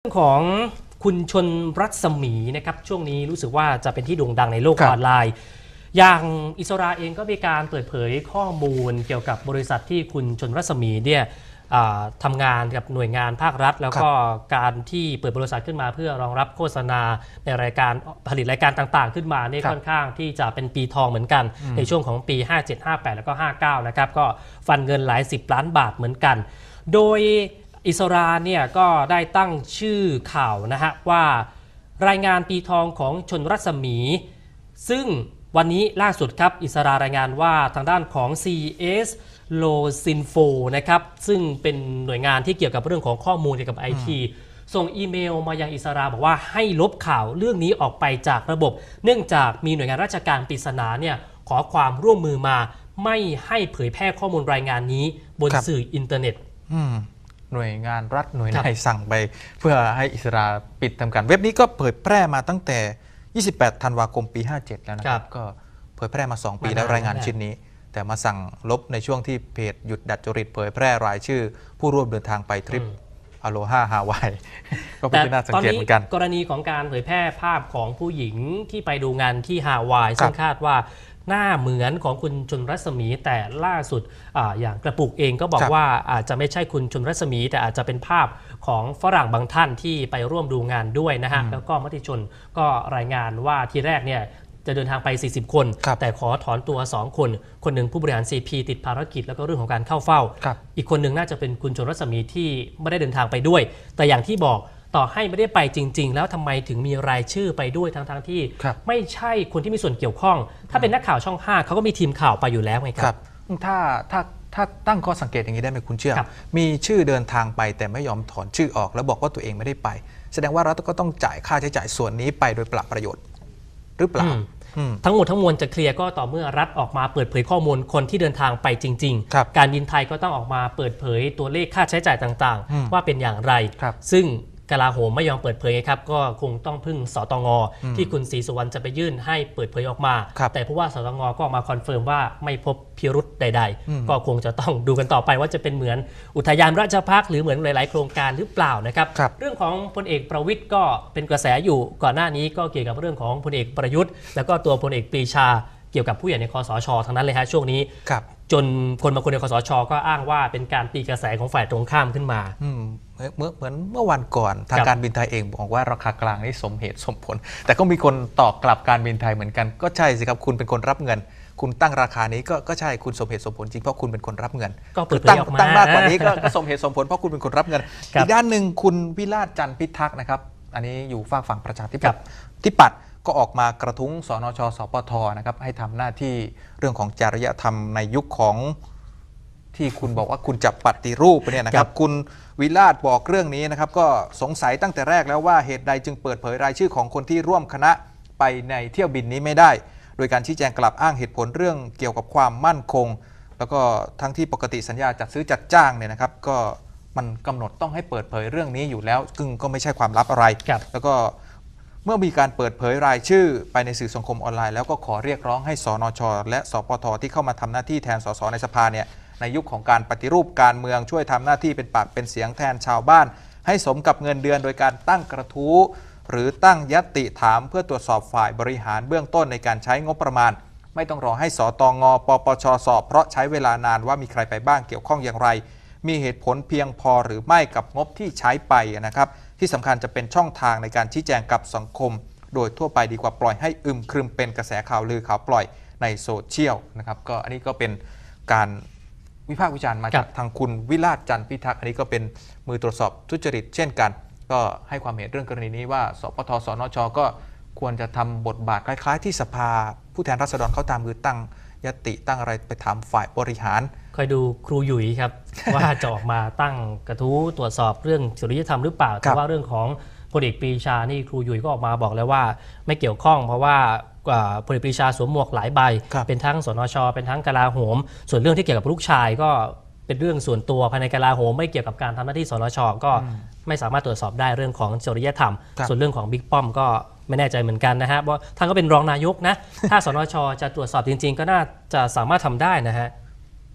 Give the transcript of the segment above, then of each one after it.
เรื่องของคุณชนรัศมีนะครับช่วงนี้รู้สึกว่าจะเป็นที่โด่งดังในโลกครับออนไลน์ อย่างอิสราเองก็มีการเปิดเผยข้อมูลเกี่ยวกับบริษัทที่คุณชนรัศมีเนี่ยอ่าทำงานกับหน่วยงานภาครัฐ แล้วก็การที่เปิดบริษัทขึ้นมาเพื่อรองรับโฆษณาในรายการผลิตรายการต่างๆ ขึ้นมานี่ครับค่อนข้างที่จะเป็นปีทองเหมือนกัน ในช่วงของปี 57 58 แล้วก็ 59 นะครับก็ฟันเงินหลาย 10 ล้านบาทเหมือนกัน โดย อิสราเนี่ยก็ได้ตั้งชื่อข่าวนะฮะว่ารายงานปีทองของชนรัศมี ซึ่งวันนี้ล่าสุดครับอิสรารายงานว่าทางด้านของ CS l o s i n f o นะครับซึ่งเป็นหน่วยงานที่เกี่ยวกับเรื่องของข้อมูลเกี่ยวกับไอทีส่งอีเมลมายังอิสราบอกว่าให้ลบข่าวเรื่องนี้ออกไปจากระบบ เนื่องจากมีหน่วยงานราชการปริศนาเนี่ยขอความร่วมมือมา ไม่ให้เผยแพร่ข้อมูลรายงานนี้บนครับสื่ออินเทอร์เน็ตอืม หน่วยงานรัฐหน่วยครับไหนสั่งไป เพื่อให้อิสราปิดทำการ เว็บนี้ก็เผยแพร่มาตั้งแต่ 28 ธันวาคมปี 57 แล้วนะครับ ก็เผยแพร่มา 2 ปีมานานแล้วรายงานแล้วชิ้นนี้ แต่มาสั่งลบในช่วงที่เพจหยุดดัดจริตเผยแพร่รายชื่อ ผู้ร่วมเดินทางไปทริปอโลฮาฮาวายก็เป็นที่น่าสังเกตเหมือนกัน กรณีของการเผยแพร่ภาพของผู้หญิงที่ไปดูงานที่ฮาวายครับซึ่งคาดว่าหน้าเหมือนของคุณชนรัศมีแต่ล่าสุดอาอย่างกระปุกเองก็บอกว่าอาจจะไม่ใช่คุณชนรัศมี แต่อาจจะเป็นภาพของฝรั่งบางท่านที่ไปร่วมดูงานด้วยนะฮะแล้วก็มติชนก็รายงานว่าทีแรกเนี่ยจะเดินทางไป 40 คนครับแต่ขอถอนตัว 2 คน คนหนึ่งผู้บริหาร CP ติดภารกิจแล้วก็เรื่องของการเข้าเฝ้าครับอีกคนหนึ่งน่าจะเป็นคุณชนรัศมีที่ไม่ได้เดินทางไปด้วย แต่อย่างที่บอก ต่อให้ไม่ได้ไปจริง ๆ แล้วทำไมถึงมีรายชื่อไปด้วยทั้งๆที่ครับไม่ใช่คนที่มีส่วนเกี่ยวข้อง ถ้าเป็นนักข่าวช่อง5เขาก็มีทีมข่าวไปอยู่แล้วไงคครัรับบถ้าถ้าถ้าตั้งข้อสังเกตอย่างนี้ได้ไหมคุณเชื่อครับมีชื่อเดินทางไปแต่ไม่ยอมถอนชื่อออก แล้วบอกว่าตัวเองไม่ได้ไป แสดงว่ารัฐก็ต้องจ่ายค่าใช้จ่ายส่วนนี้ไปโดยเปล่าประโยชน์หรือเปล่าอืมอืมทั้งหมดทั้งมวลจะเคลียร์ก็ต่อเมื่อรัฐออกมาเปิดเผยข้อมูลคนที่เดินทางไปจริงครับการบินไทยก็ต้องออกมาเปิดเผยตัวเลขค่าใช้จ่ายต่างอืมๆว่าเป็นอย่างไรครับซึ่ง กลาโหมไม่ยอมเปิดเผยครับก็คงต้องพึ่งสตงที่คุณศรีสุวรรณจะไปยื่นให้เปิดเผยออกมาครับแต่ผู้ว่าสตงก็ออกมาคอนเฟิร์มว่าไม่พบพิรุษใดอืมๆก็คงจะต้องดูกันต่อไปว่าจะเป็นเหมือนอุทยานราชพักษ์หรือเหมือนหลาย ๆ โครงการหรือเปล่านะครับครับเรื่องของพลเอกประวิทย์ก็เป็นกระแสอยู่ก่อนหน้านี้ก็เกี่ยวกับเรื่องของพลเอกประยุทธ์ แล้วก็ตัวพลเอกปรีชา เกี่ยวกับผู้ใหญ่ในคอสชทั้งนั้นเลยฮะช่วงนี้ครับจนคนบางคนในคอสชก็อ้างว่าเป็นการตีกระแสของฝ่ายตรงข้ามขึ้นมาอืมเมื่อเหมือนเมื่อวันก่อนทางครับการบินไทยเองบอกว่าราคากลางนี่สมเหตุสมผล แต่ก็มีคนตอบกลับการบินไทยเหมือนกัน ก็ใช่สิครับคุณเป็นคนรับเงิน คุณตั้งราคานี้ก็ก็ใช่คุณสมเหตุสมผลจริงเพราะคุณเป็นคนรับเงิน ก็เปิดเผยตั้งออกมาตั้งมากกว่านี้ก็ก็สมเหตุสมผลเพราะคุณเป็นคนรับเงินครับอีกด้านหนึ่งคุณวิราชจันทร์พิทักษ์นะครับ อันนี้อยู่ฝากฝั่งประชาธิครัปัตบย์ที่ปัด ก็ออกมากระทุ้งสนชสปทนะครับให้ทำหน้าที่เรื่องของจริยธรรมในยุคของที่คุณบอกว่าคุณจะปฏิรูปเนี่ยนะคครัรับบคุณวิราชบอกเรื่องนี้นะครับ ก็สงสัยตั้งแต่แรกแล้วว่าเหตุใดจึงเปิดเผยรายชื่อของคนที่ร่วมคณะไปในเที่ยวบินนี้ไม่ได้ โดยการชี้แจงกลับอ้างเหตุผลเรื่องเกี่ยวกับความมั่นคง แล้วก็ทั้งที่ปกติสัญญาจัดซื้อจัดจ้างเนี่ยนะครับ ก็มันกำหนดต้องให้เปิดเผยเรื่องนี้อยู่แล้วซึ่งก็ไม่ใช่ความลับอะไรครับแล้วก็ เมื่อมีการเปิดเผยรายชื่อไปในสื่อสังคมออนไลน์แล้วก็ขอเรียกร้องให้สนช และสปทที่เข้ามาทำหน้าที่แทนสสในสภาเนี่ยในยุคของการปฏิรูปการเมืองช่วยทำหน้าที่เป็นปากเป็นเสียงแทนชาวบ้าน ให้สมกับเงินเดือนโดยการตั้งกระทู้ หรือตั้งยตติถามเพื่อตรวจสอบฝ่ายบริหารเบื้องต้นในการใช้งบประมาณ ไม่ต้องรอให้สตงปปชสอบ เพราะใช้เวลานานว่ามีใครไปบ้างเกี่ยวข้องอย่างไร มีเหตุผลเพียงพอหรือไม่กับงบที่ใช้ไปนะครับ ที่สำคัญจะเป็นช่องทางในการชี้แจงกับสังคม โดยทั่วไปดีกว่าปล่อยให้อึมครึมเป็นกระแสข่าวลือข่าวปล่อยในโซเชียลนะครับก็อันนี้ก็เป็นการวิพากษ์วิจารณ์มาครัจากบทางคุณวิราชจันทร์พิทักษ์อันนี้ก็เป็นมือตรวจสอบทุจริตเช่นกัน ก็ให้ความเห็นเรื่องกรณีนี้ว่าสปทสนช ก็ควรจะทำบทบาทคล้าย ๆ ที่สภาผู้แทนราษฎรเขาตามคือตั้ง ยติตั้งอะไรไปถามฝ่ายบริหาร คอยดูครูหยุยครับ ว่าจะออกมาตั้งกระทู้ตรวจสอบเรื่องจริยธรรมหรือเปล่าครัแต่บว่าเรื่องของพลเอกปรีชานี่ครูหยุยก็ออกมาบอกแล้วว่า ไม่เกี่ยวข้องเพราะว่าอ่าพลเอกปรีชาสวมหมวกหลายใบครับเป็นทั้งสนช เป็นทั้งกลาโหม ส่วนเรื่องที่เกี่ยวกับลูกชายก็เป็นเรื่องส่วนตัวภายในกลาโหม ไม่เกี่ยวกับการทำหน้าที่สนช ก็ไม่สามารถตรวจสอบได้เรื่องของจริยธรรมครับส่วนเรื่องของบิ๊กป้อมก็ ไม่แน่ใจเหมือนกันนะฮะเพราะท่านก็เป็นรองนายกนะ ถ้าสนชจะตรวจสอบจริง ๆ ก็น่าจะสามารถทำได้นะฮะ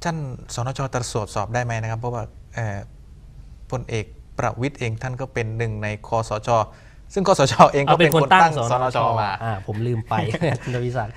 ท่านสนชตรวจสอบได้ไหมนะครับ เพราะว่าเอ่อพลเอกประวิทย์เองท่านก็เป็นหนึ่งในคอสชซึ่งคอสชเองเอาก็เป็เป็นนคคนนตั้ตั้งงสสนนชชมาอ่าผมลืมไปคุณทวิศักดิ์